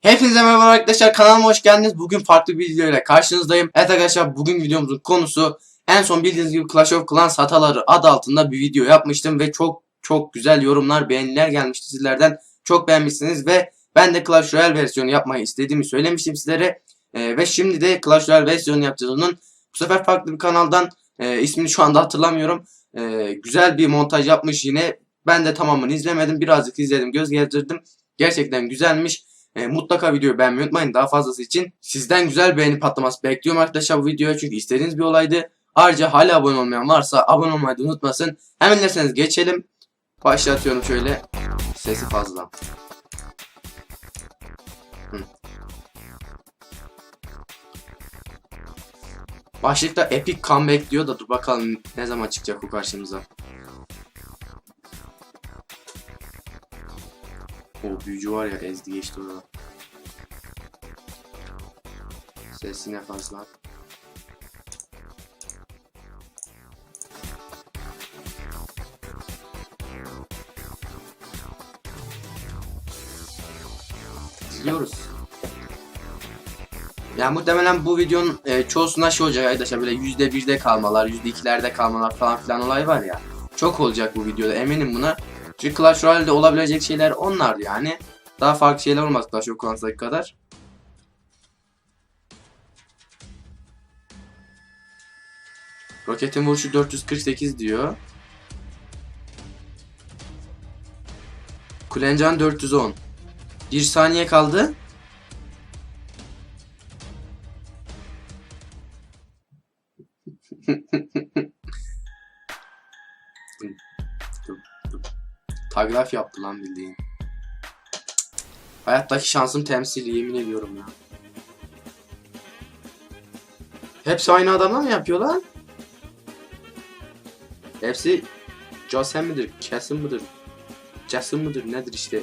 Hepinize merhaba arkadaşlar kanalıma hoş geldiniz. Bugün farklı bir video ile karşınızdayım. Evet arkadaşlar bugün videomuzun konusu en son bildiğiniz gibi Clash of Clans hataları adı altında bir video yapmıştım ve çok çok güzel yorumlar beğeniler gelmişti sizlerden. Çok beğenmişsiniz ve ben de Clash Royale versiyonu yapmayı istediğimi söylemiştim sizlere. Ee, ve şimdi de Clash Royale versiyonu yapacağız onun. Bu sefer farklı bir kanaldan e, ismini şu anda hatırlamıyorum. E, güzel bir montaj yapmış yine. Ben de tamamını izlemedim. Birazcık izledim göz gezdirdim. Gerçekten güzelmiş. E, mutlaka videoyu beğenmeyi unutmayın. Daha fazlası için sizden güzel beğeni patlaması bekliyorum arkadaşlar bu videoya. Çünkü istediğiniz bir olaydı. Ayrıca hala abone olmayan varsa abone olmayı da unutmasın. Hemen derseniz geçelim. Başlatıyorum şöyle. Sesi fazla. Başlıkta Epic Comeback diyor da dur bakalım ne zaman çıkacak bu karşımıza. O büyücü var ya ezdi geçti orada. Sesine fazla. İzliyoruz. Yani muhtemelen bu videonun e, çoğusuna şey olacak arkadaşlar böyle yüzde birde kalmalar, yüzde ikilerde kalmalar falan filan olay var ya. Çok olacak bu videoda eminim buna. Çünkü Clash Royale'de olabilecek şeyler onlar yani. Daha farklı şeyler olmaz Clash of Clans'daki kadar. Roketin vuruşu 448 diyor. Kulencan 410. Bir saniye kaldı. Tagraf yaptı lan bildiğin. Hayattaki şansım temsili yemin ediyorum ya. Hepsi aynı adamla mı yapıyor lan? Hepsi Jason mıdır, Kesin mıdır, Jason mıdır nedir işte.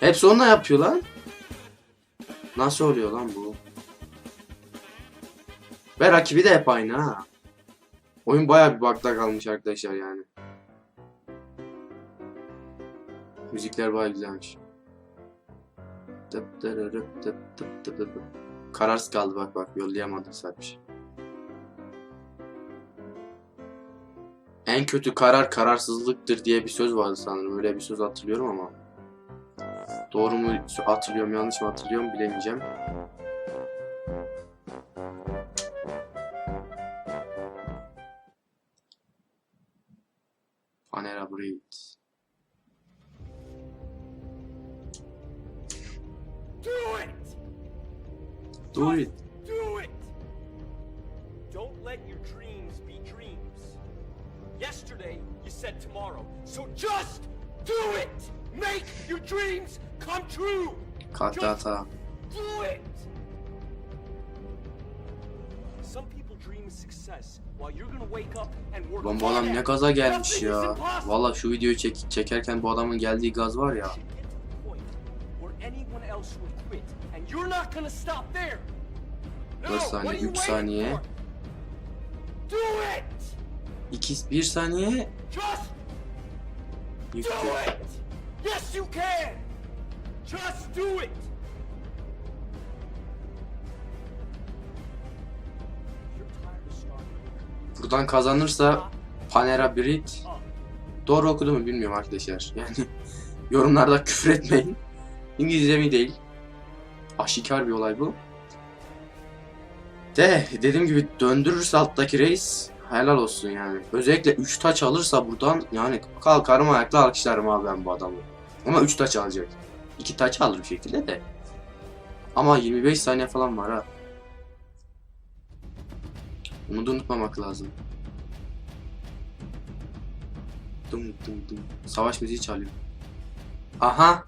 Hepsi onunla yapıyor lan. Nasıl oluyor lan bu? Ve rakibi de hep aynı ha. Oyun bayağı bir bug'da kalmış arkadaşlar yani. Müzikler bayağı güzelmiş. Kararsız kaldı bak bak yollayamadım Sarpış. En kötü karar kararsızlıktır diye bir söz vardı sanırım. Öyle bir söz hatırlıyorum ama. Doğru mu hatırlıyorum yanlış mı hatırlıyorum bilemeyeceğim. Panera Breed. Do it. Do it! Don't let your dreams be dreams. Yesterday, you said tomorrow. So just do it! Make your dreams come true! Kalktı hata. do it! Some people dream of success while you're gonna wake up and work Lan bu adam ne gaza gelmiş ya. Valla şu videoyu çek çekerken bu adamın geldiği gaz var ya. Anyone else would quit, and you're not gonna stop there. No, 4 what saniye, are you 3 waiting saniye. Do it! 2 1 saniye. Just do it! Yes, you can! Just do it! Buradan kazanırsa. Panera Breed. Up. Doğru okudu mu bilmiyorum arkadaşlar. Yani yorumlarda küfür etmeyin. İngilizce mi değil. Aşikar bir olay bu. De dediğim gibi döndürürse alttaki reis helal olsun yani. Özellikle 3 taç alırsa buradan yani kalkarım ayakta alkışlarım abi ben bu adamı. Ama 3 taç alacak. 2 taç alır bir şekilde de. Ama 25 saniye falan var ha. Bunu da unutmamak lazım. Dım dım dım. Savaş müziği çalıyor. Aha.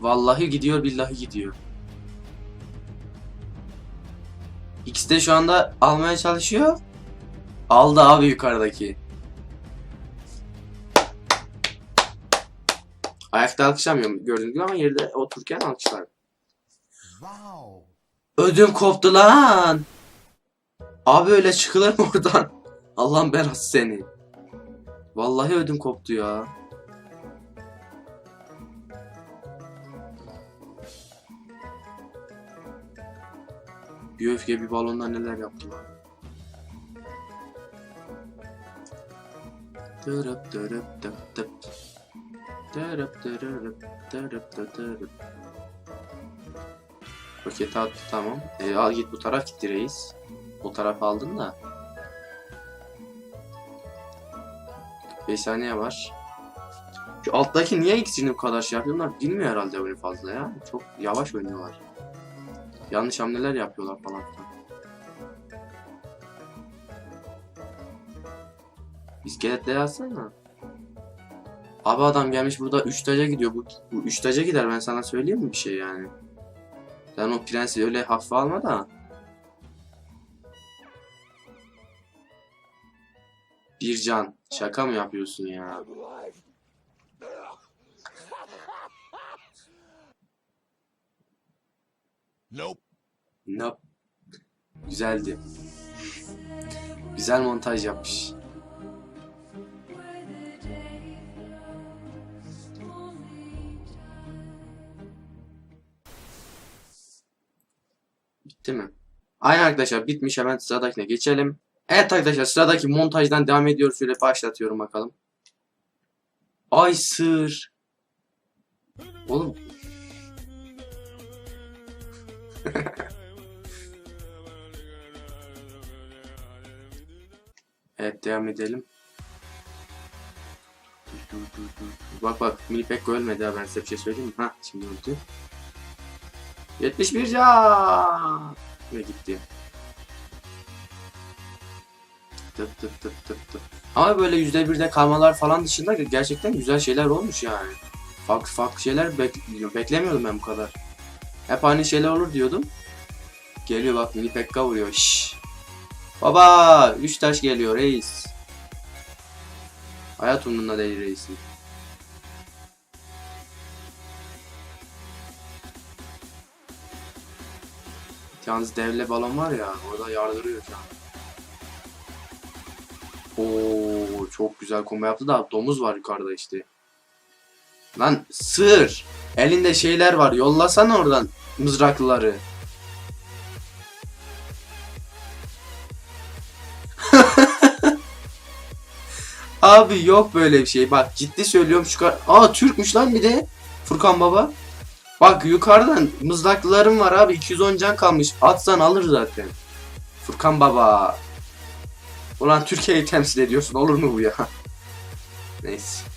Vallahi gidiyor billahi gidiyor. İkisi de şu anda almaya çalışıyor. Aldı abi yukarıdaki. Ayakta alkışlamıyorum gördüğünüz gibi ama yerde otururken alkışlar. Wow. Ödüm koptu lan. Abi öyle çıkılır mı oradan? Allah'ın belası seni. Vallahi ödüm koptu ya. Bir öfke bir balonda neler yaptılar. Tırıp tıp tıp. Tırıp tırırıp tırıp tı tırıp. Roketi attı tamam. E, al git bu taraf gitti reis. O taraf aldın da. 5 saniye var. Şu alttaki niye ikisini bu kadar şey yapıyorlar bilmiyor herhalde böyle fazla ya. Çok yavaş oynuyorlar. Yanlış hamleler yapıyorlar falan filan. İskeletle yazsana. Abi adam gelmiş burada 3 taca gidiyor. Bu, bu 3 taca gider ben sana söyleyeyim mi bir şey yani. Sen o prensi öyle hafife alma da. Bir can. Şaka mı yapıyorsun ya? Nope. Nope. Güzeldi. Güzel montaj yapmış. Bitti mi? Aynen arkadaşlar bitmiş hemen sıradakine geçelim. Evet arkadaşlar sıradaki montajdan devam ediyoruz. Şöyle başlatıyorum bakalım. Ay sır. Oğlum Evet devam edelim. Bak bak mini ölmedi ha ben size bir şey söyleyeyim mi? Ha şimdi öldü. 71 can ve gitti. Tıp tıp tıp tıp tıp. Ama böyle yüzde birde kalmalar falan dışında gerçekten güzel şeyler olmuş yani. Farklı farklı şeyler bek- beklemiyordum ben bu kadar. Hep aynı şeyler olur diyordum. Geliyor bak mini pekka vuruyor. Şşş. Baba 3 taş geliyor reis. Hayat umrunda değil reisin. Yalnız devle balon var ya orada yardırıyor şu an. Oo çok güzel combo yaptı da domuz var yukarıda işte. Lan sır. Elinde şeyler var. Yollasana oradan mızraklıları. Abi yok böyle bir şey. Bak ciddi söylüyorum şu kadar. Aa Türkmüş lan bir de. Furkan baba. Bak yukarıdan mızraklılarım var abi. 210 can kalmış. Atsan alır zaten. Furkan baba. Ulan Türkiye'yi temsil ediyorsun. Olur mu bu ya? Neyse.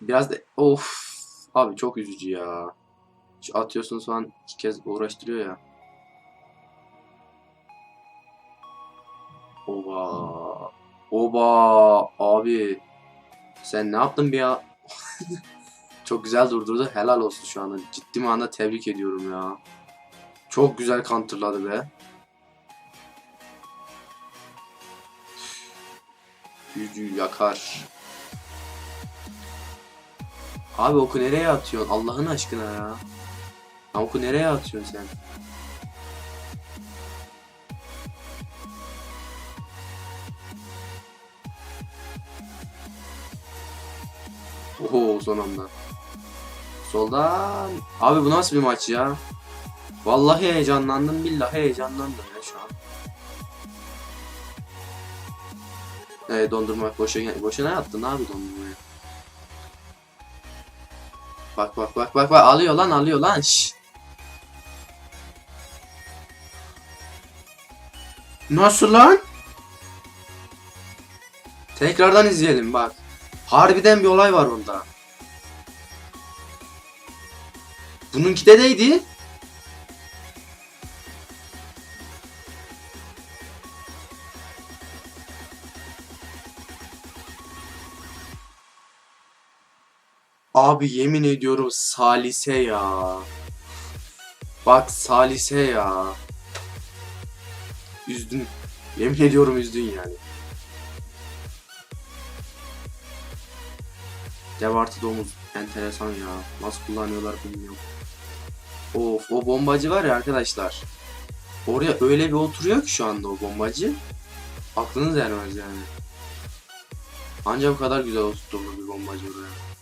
Biraz da of abi çok üzücü ya. Şu atıyorsun falan iki kez uğraştırıyor ya. Oba. Oba abi. Sen ne yaptın bir ya? çok güzel durdurdu. Helal olsun şu anda. Ciddi manada tebrik ediyorum ya. Çok güzel counterladı be. Gücü yakar. Abi oku nereye atıyorsun? Allah'ın aşkına ya. Ya oku nereye atıyorsun sen? Oho son anda. Soldan. Abi bu nasıl bir maç ya? Vallahi heyecanlandım billahi heyecanlandım ya şu an. Evet dondurma boşa boşuna attın abi dondurmayı. Bak bak bak bak bak alıyor lan alıyor lan şş. Nasıl lan? Tekrardan izleyelim bak. Harbiden bir olay var onda. Bununki de neydi? Abi yemin ediyorum salise ya. Bak salise ya. Üzdün. Yemin ediyorum üzdün yani. Dev artı domuz. Enteresan ya. Nasıl kullanıyorlar bilmiyorum. Of o bombacı var ya arkadaşlar. Oraya öyle bir oturuyor ki şu anda o bombacı. Aklınız ermez yani. Ancak bu kadar güzel oturtulur bir bombacı oraya.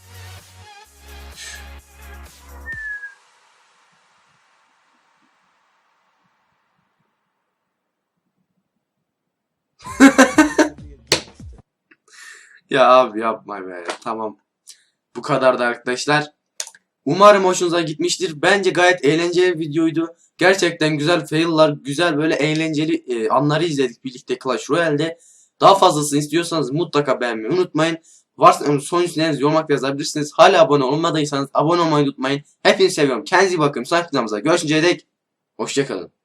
Ya abi yapma be. Tamam. Bu kadar da arkadaşlar. Umarım hoşunuza gitmiştir. Bence gayet eğlenceli bir videoydu. Gerçekten güzel fail'lar, güzel böyle eğlenceli e, anları izledik birlikte Clash Royale'de. Daha fazlasını istiyorsanız mutlaka beğenmeyi unutmayın. Varsa son üstleriniz yorumlar yazabilirsiniz. Hala abone olmadıysanız abone olmayı unutmayın. Hepinizi seviyorum. Kendinize iyi bakın. Sonraki videomuzda görüşünceye dek hoşçakalın.